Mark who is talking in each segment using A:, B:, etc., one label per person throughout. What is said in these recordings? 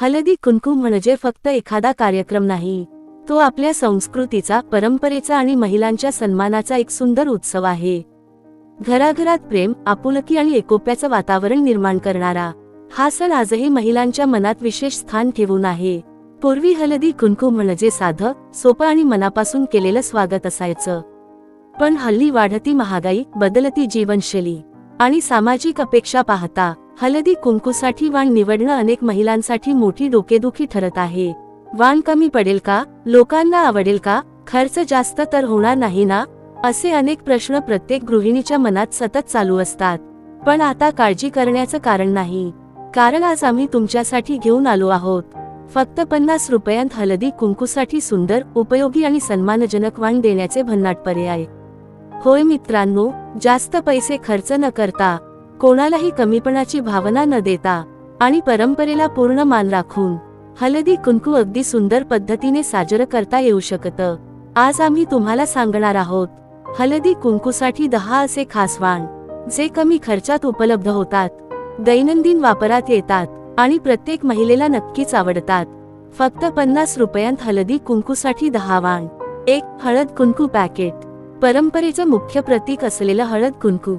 A: हळदी कुंकू म्हणजे फक्त एखादा कार्यक्रम नाही. तो आपल्या संस्कृतीचा परंपरेचा आणि महिलांच्या सन्मानाचा एक सुंदर उत्सव आहे. घराघरात प्रेम आपुलकी आणि एकोप्याचं वातावरण निर्माण करणारा हा सण आजही महिलांच्या मनात विशेष स्थान ठेवून आहे. पूर्वी हळदी कुंकू म्हणजे साधं सोपं आणि मनापासून केलेलं स्वागत असायचं. पण हल्ली वाढती महागाई बदलती जीवनशैली आणि सामाजिक अपेक्षा पाहता हळदी कुंकूसाठी वाण निवडणं अनेक महिलांसाठी मोठी डोकेदुखी ठरत आहे. वाण कमी पडेल का? लोकांना आवडेल का? खर्च जास्त तर होणार नाही ना? असे अनेक प्रश्न प्रत्येक गृहिणीच्या मनात सतत चालू असतात. पण आता काळजी करण्याचं कारण नाही. कारण आज आम्ही तुमच्यासाठी घेऊन आलो आहोत. फक्त पन्नास रुपयांत हळदी कुंकूसाठी सुंदर उपयोगी आणि सन्मानजनक वाण देण्याचे भन्नाट पर्याय होय मित्रांनो जास्त पैसे खर्च न करता कोणालाही कमीपणाची भावना न देता आणि परंपरेला पूर्ण मान राखून हळदी कुंकू अगदी सुंदर पद्धतीने साजरं करता येऊ शकतं. आज आम्ही तुम्हाला सांगणार आहोत हळदी कुंकूसाठी दहा असे खास वाण जे कमी खर्चात उपलब्ध होतात दैनंदिन वापरात येतात आणि प्रत्येक महिलेला नक्कीच आवडतात. फक्त पन्नास रुपयांत हळदी कुंकूसाठी दहा वाण एक हळद कुंकू पॅकेट परंपरेचं मुख्य प्रतीक असलेलं हळद कुंकू.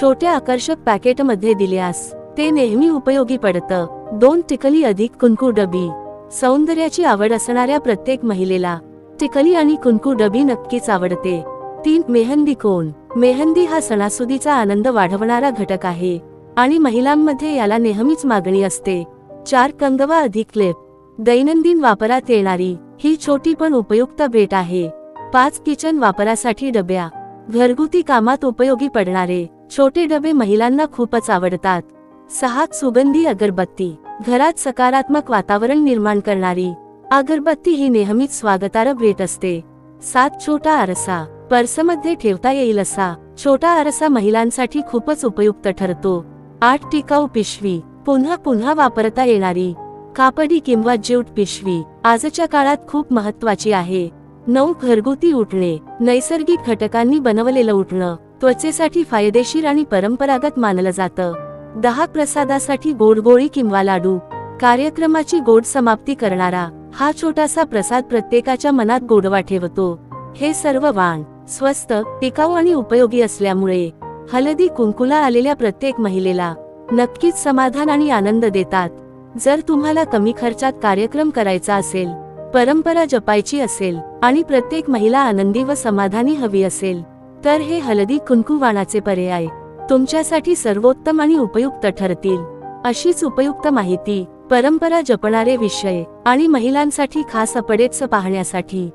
A: छोट्या आकर्षक पॅकेटमध्ये दिल्यास ते नेहमी उपयोगी पडतं. दोन टिकली अधिक कुंकू डबी. सौंदर्याची आवड असणाऱ्या प्रत्येक महिलेला टिकली आणि कुंकू डबी नक्कीच आवडते. तीन मेहंदी कोण? मेहंदी हा सणासुदीचा आनंद वाढवणारा घटक आहे आणि महिलांमध्ये याला नेहमीच मागणी असते. चार कंगवा अधिक क्लिप दैनंदिन वापरात येणारी ही छोटी पण उपयुक्त भेट आहे. पाच किचन वापरासाठी डब्या. घरगुती कामात उपयोगी पडणारे छोटे डबे महिलांना खूपच आवडतात. सहा सुगंधी अगरबत्ती घरात सकारात्मक वातावरण निर्माण करणारी अगरबत्ती ही नेहमीच स्वागतार्ह भेट असते. सात छोटा आरसा पर्समध्ये ठेवता येईल असा छोटा आरसा महिलांसाठी खूपच उपयुक्त ठरतो. आठ टिकाऊ पिशवी पुन्हा पुन्हा वापरता येणारी कापडी किंवा ज्यूट पिशवी आजच्या काळात खूप महत्वाची आहे. नऊ घरगुती उठणे नैसर्गिक घटकांनी बनवलेलं उठणं त्वचेसाठी फायदेशीर आणि परंपरागत मानलं जातं. दहा प्रसादासाठी गोडगोळी किंवा लाडू. कार्यक्रमाची गोड समाप्ती करणारा हा छोटासा प्रसाद प्रत्येकाच्या मनात गोडवा ठेवतो. हे सर्व वाण स्वस्त टिकाऊ आणि उपयोगी असल्यामुळे हळदी कुंकुला आलेल्या प्रत्येक महिलेला नक्कीच समाधान आणि आनंद देतात. जर तुम्हाला कमी खर्चात कार्यक्रम करायचा असेल परंपरा जपायची असेल आणि प्रत्येक महिला आनंदी व समाधानी हवी असेल तर हे हळदी कुंकुवाणाचे पर्याय तुमच्यासाठी सर्वोत्तम आणि उपयुक्त ठरतील. अशीच उपयुक्त माहिती परंपरा जपणारे विषय आणि महिलांसाठी खास अपडेट्स पाहण्यासाठी